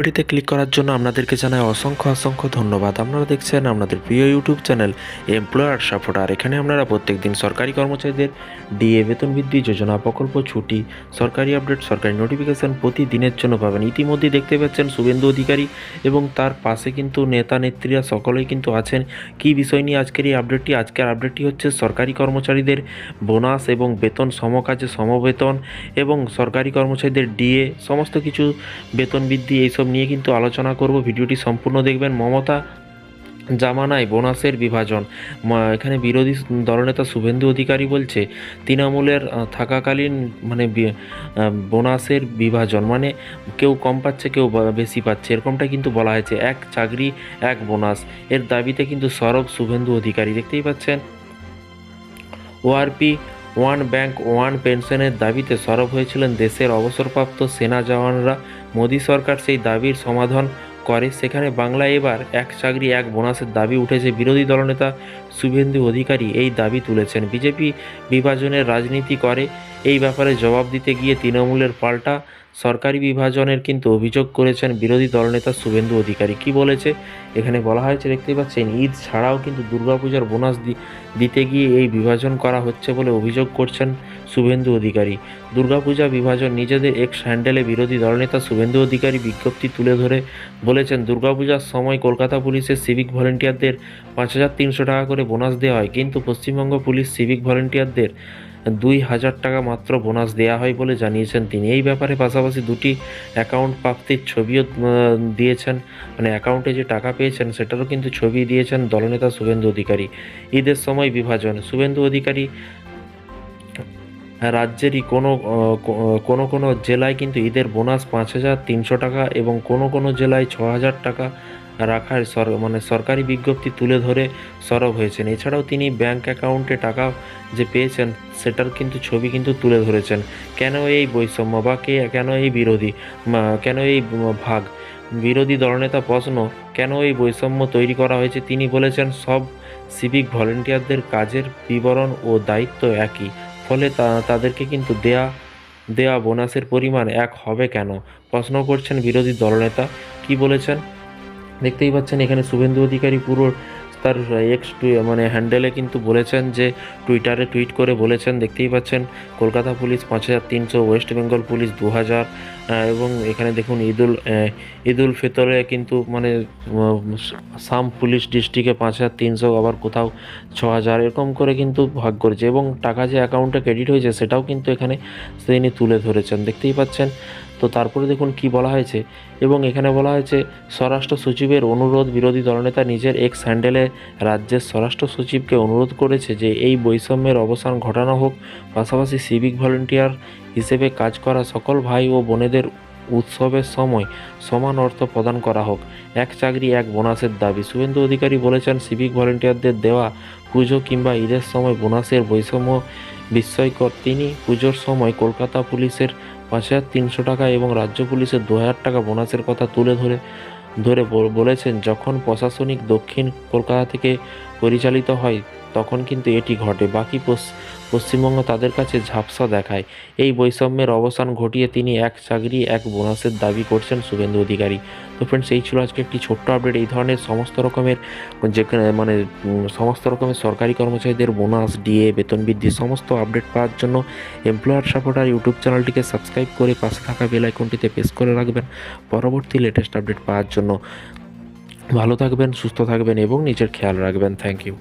ভিডিওতে ক্লিক করার জন্য আপনাদেরকে জানাই অসংখ্য অসংখ্য ধন্যবাদ। আপনারা দেখছেন আপনাদের প্রিয় ইউটিউব চ্যানেল এমপ্লয়ার সাপোর্টার এখানে আপনারা প্রত্যেকদিন সরকারি কর্মচারীদের ডিএ বেতন বৃদ্ধি, যোজনা, প্রকল্প, ছুটি, সরকারি আপডেট সরকারি নোটিফিকেশন প্রতিদিনের জন্য পাবেন। ইতিমধ্যে দেখতে পাচ্ছেন শুভেন্দু অধিকারী এবং তার পাশে কিন্তু নেতা, নেত্রীরা সকলেই কিন্তু আছেন। কী বিষয় নিয়ে আজকের এই আপডেটটি আজকের আপডেটটি হচ্ছে সরকারি কর্মচারীদের বোনাস এবং বেতন সমকাজে সমবেতন এবং সরকারি কর্মচারীদের ডিএ সমস্ত কিছু বেতন বৃদ্ধি, এইসব নিয়ে কিন্তু আলোচনা করব। ভিডিওটি সম্পূর্ণ দেখবেন। মমতা জামানায় বোনাসের বিভাজন। এখানে বিরোধী দলনেতা শুভেন্দু অধিকারী বলছে, তৃণমূলের থাকাকালীন মানে বোনাসের বিভাজন। মানে কেউ কম পাচ্ছে, কেউ বেশি পাচ্ছে। এরকমটা কিন্তু বলা হয়েছে। এক চাকরি, এক বোনাস। এর দাবিতে কিন্তু সরব শুভেন্দু অধিকারী। দেখতেই পাচ্ছেন, ওআরপি ওয়ান ব্যাংক, ওয়ান পেনশনের দাবিতে সরব হয়েছিলেন দেশের অবসরপ্রাপ্ত সেনা জওয়ানরা। মোদী সরকার সেই দাবির সমাধান করে। সেখানে বাংলায় এবার এক চাকরি, এক বোনাসের দাবি উঠেছে বিরোধী দলনেতা শুভেন্দু অধিকারী। এই দাবি তুলেছেন। বিজেপি বিভাজনের রাজনীতি করে। এই ব্যাপারে জবাব দিতে গিয়ে তৃণমূলের পাল্টা সরকারি বিভাজনের কিন্তু অভিযোগ করেছেন বিরোধী দলনেতা শুভেন্দু অধিকারী। কি বলেছে? এখানে বলা হয়েছে দেখতে পাচ্ছেন, ঈদ ছাড়াও কিন্তু দুর্গাপূজার বোনাস দিতে গিয়ে এই বিভাজন করা হচ্ছে বলে অভিযোগ করছেন শুভেন্দু অধিকারী। দুর্গাপূজা বিভাজন নিজেদের এক্স হ্যান্ডেলে বিরোধী দলনেতা শুভেন্দু অধিকারী বিজ্ঞপ্তি তুলে ধরে বলেছেন, দুর্গাপূজার সময় কলকাতা পুলিশের সিভিক ভলেন্টিয়ারদের পাঁচ হাজার তিনশো টাকা করে বোনাস দেওয়া হয়। কিন্তু পশ্চিমবঙ্গ পুলিশ সিভিক ভলেন্টিয়ারদের দুই হাজার টাকা মাত্র বোনাস দেওয়া হয় বলে জানিয়েছেন তিনি। এই ব্যাপারে পাশাপাশি দুটি অ্যাকাউন্ট প্রাপ্তির ছবিও দিয়েছেন। মানে অ্যাকাউন্টে যে টাকা পেয়েছেন, সেটারও কিন্তু ছবি দিয়েছেন দলনেতা শুভেন্দু অধিকারী। ঈদের সময় বিভাজন। শুভেন্দু অধিকারী রাজ্যেরই কোনো কোনো কোনো জেলায় কিন্তু ঈদের বোনাস পাঁচ হাজার তিনশো টাকা এবং কোনো কোনো জেলায় ছ হাজার টাকা রাখার মানে সরকারি বিজ্ঞপ্তি তুলে ধরে সরব হয়েছেন। এছাড়াও তিনি ব্যাংক অ্যাকাউন্টে টাকা যে পেয়েছেন, সেটার কিন্তু ছবি কিন্তু তুলে ধরেছেন। কেন এই বৈষম্য বা কে, কেন এই বিরোধী কেন এই ভাগ? বিরোধী দলনেতা প্রশ্ন, কেন এই বৈষম্য তৈরি করা হয়েছে? তিনি বলেছেন, সব সিভিক ভলেন্টিয়ারদের কাজের বিবরণ ও দায়িত্ব একই, ফলে তাদেরকে কিন্তু দেয়া দেয়া বোনাসের পরিমাণ এক হবে কেন? প্রশ্ন করছেন বিরোধী দলনেতা, কি বলেছেন? দেখতেই পাচ্ছেন, এখানে শুভেন্দু অধিকারী পুরো তার এক্স মানে হ্যান্ডেলে কিন্তু বলেছেন যে টুইটারে টুইট করে বলেছেন, দেখতেই পাচ্ছেন, কলকাতা পুলিশ পাঁচ হাজার তিনশো ওয়েস্ট বেঙ্গল পুলিশ দু হাজার এবং এখানে দেখুন ঈদুল ঈদুল ফিতরে কিন্তু মানে সাম পুলিশ ডিস্ট্রিক্টে পাঁচ হাজার তিনশো, আবার কোথাও ছ হাজার, এরকম করে কিন্তু ভাগ করেছে, এবং টাকা যে অ্যাকাউন্টে ক্রেডিট হয়েছে, সেটাও কিন্তু এখানে তিনি তুলে ধরেছেন, দেখতেই পাচ্ছেন। তো তারপরে দেখুন কি বলা হয়েছে এবং এখানে বলা হয়েছে, স্বরাষ্ট্র সচিবের অনুরোধ বিরোধী দলনেতা নিজের এক্স হ্যান্ডেলে রাজ্যের স্বরাষ্ট্র সচিবকে অনুরোধ করেছে যে এই বৈষম্যের অবসান ঘটানো হোক। পাশাপাশি সিভিক ভলেন্টিয়ার হিসেবে কাজ করা সকল ভাই ও বোনেদের উৎসবের সময় সমান অর্থ প্রদান করা হোক। এক চাকরি, এক বোনাসের দাবি। শুভেন্দু অধিকারী বলেছেন সিভিক ভলেন্টিয়ারদের দেওয়া পুজো কিংবা ঈদের সময় বোনাসের বৈষম্য বিস্ময়কর। তিনি পুজোর সময় কলকাতা পুলিশের পাঁচ হাজার তিনশো টাকা এবং রাজ্য পুলিশের দু হাজার টাকা বোনাসের কথা তুলে ধরে ধরে বলেছেন যখন প্রশাসনিক দক্ষিণ কলকাতা থেকে পরিচালিত হয়, তখন কিন্তু এটি ঘটে। বাকি পশ্চিমবঙ্গ তাদের কাছে ঝাপসা দেখায়। এই বৈষম্যের অবসান ঘটিয়ে তিনি এক চাকরি, এক বোনাসের দাবি করছেন শুভেন্দু অধিকারী। তো ফ্রেন্ডস এই ছিল আজকে একটি ছোট্ট আপডেট এই ধরনের সমস্ত রকমের, যেখানে মানে সমস্ত রকমের সরকারি কর্মচারীদের বোনাস ডিএ বেতন বৃদ্ধি, সমস্ত আপডেট পাওয়ার জন্য এমপ্লয়ার সাপোর্টার ইউটিউব চ্যানেলটিকে সাবস্ক্রাইব করে পাশে থাকা বেল আইকনটিতে প্রেস করে রাখবেন। পরবর্তী লেটেস্ট আপডেট পাওয়ার জন্য। ভালো থাকবেন সুস্থ থাকবেন এবং নিজের খেয়াল রাখবেন। Thank you